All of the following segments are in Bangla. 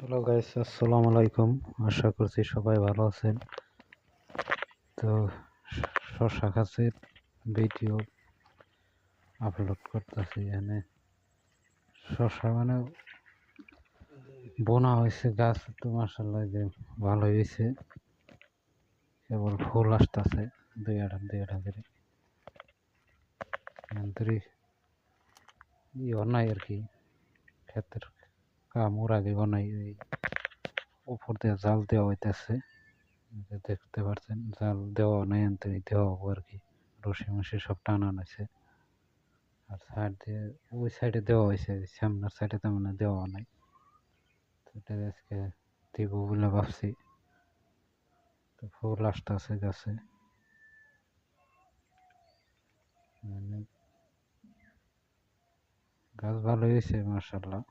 হ্যালো গাইস, আসসালামু আলাইকুম। আশা করছি সবাই ভালো আছেন। তো শশা গাছের ভিডিও আপলোড করতেছি এখানে। শশা মানে বোনা হয়েছে গাছ তো মাসাল্লাহ যে ভালো হয়েছে। কেবল ফুল আসতেছে দুই আটা দুই আটা করে। এমনতরি ইয়ে নাই আর কি, ক্ষেতের ওর আগে বানাই ওই উপর দিয়ে জাল দেওয়া হইতেছে দেখতে পাচ্ছেন জাল দেওয়া নাই, আনতে দেওয়া হব আর কি। রশি মশি সব টানা আছে আর সাইড দিয়ে, ওই সাইডে দেওয়া হয়েছে সামনের সাইডে তেমন দেওয়া নাই। তো এটা আজকে দিব বলে ভাবছি। তো ফুল আসতেছে গাছে। মানে গাছ ভালো হয়েছে মার্শাল্লাহ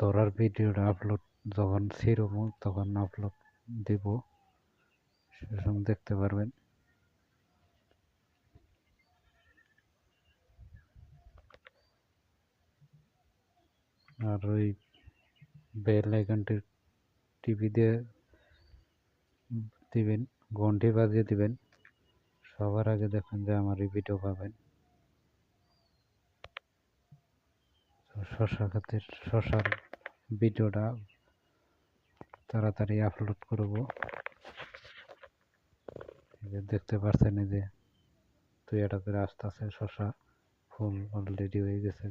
ধরার ভিডিওটা আপলোড যখন ছিড়বো, তখন আপলোড দিব। সেরকম দেখতে পারবেন। আর ওই বেল আইকনটি টিভি দিয়ে দিবেন, ঘন্টি বাজিয়ে দিবেন। সবার আগে দেখুন যে আমার এই ভিডিও পাবেন। শশা খাতের শশার ভিডিওটা তাড়াতাড়ি আপলোড করব দেখতে পারছেন এই যে, তুই একটা করে আসতেছে শশা ফুল অলরেডি হয়ে গেছে।